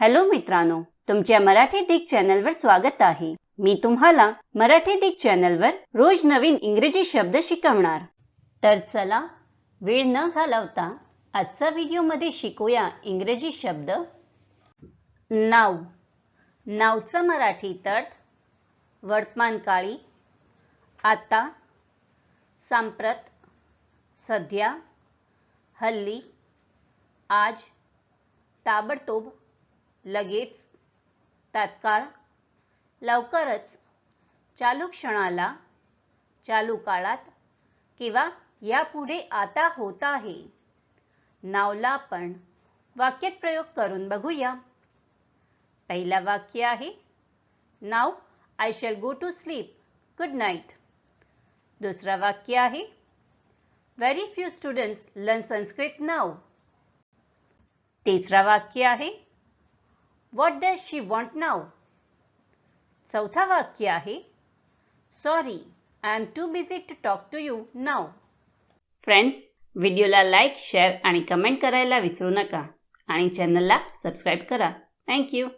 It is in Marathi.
हॅलो मित्रांनो तुमच्या मराठी दिग चॅनलवर स्वागत आहे. मी तुम्हाला मराठी दिग चॅनलवर रोज नवीन इंग्रजी शब्द शिकवणार. तर चला वेळ न घालवता आजचा व्हिडिओमध्ये शिकूया इंग्रजी शब्द. नाव. नावचं मराठी तर्थ वर्तमानकाळी आता सांप्रत सध्या हल्ली आज ताबडतोब लगेच तात्काळ लवकरच चालू क्षणाला चालू काळात किंवा यापुढे आता होत आहे. नावला आपण वाक्यात प्रयोग करून बघूया. पहिला वाक्य आहे नाव I shall go to sleep good night दुसरा वाक्य आहे very few students learn Sanskrit नाव तिसरा वाक्य आहे वॉट डज शी वॉन्ट नाव चौथा वाक्य आहे sorry I am too busy to talk to you now friends व्हिडिओला लाईक शेअर आणि कमेंट करायला विसरू नका. आणि चॅनलला सबस्क्राईब करा. थँक्यू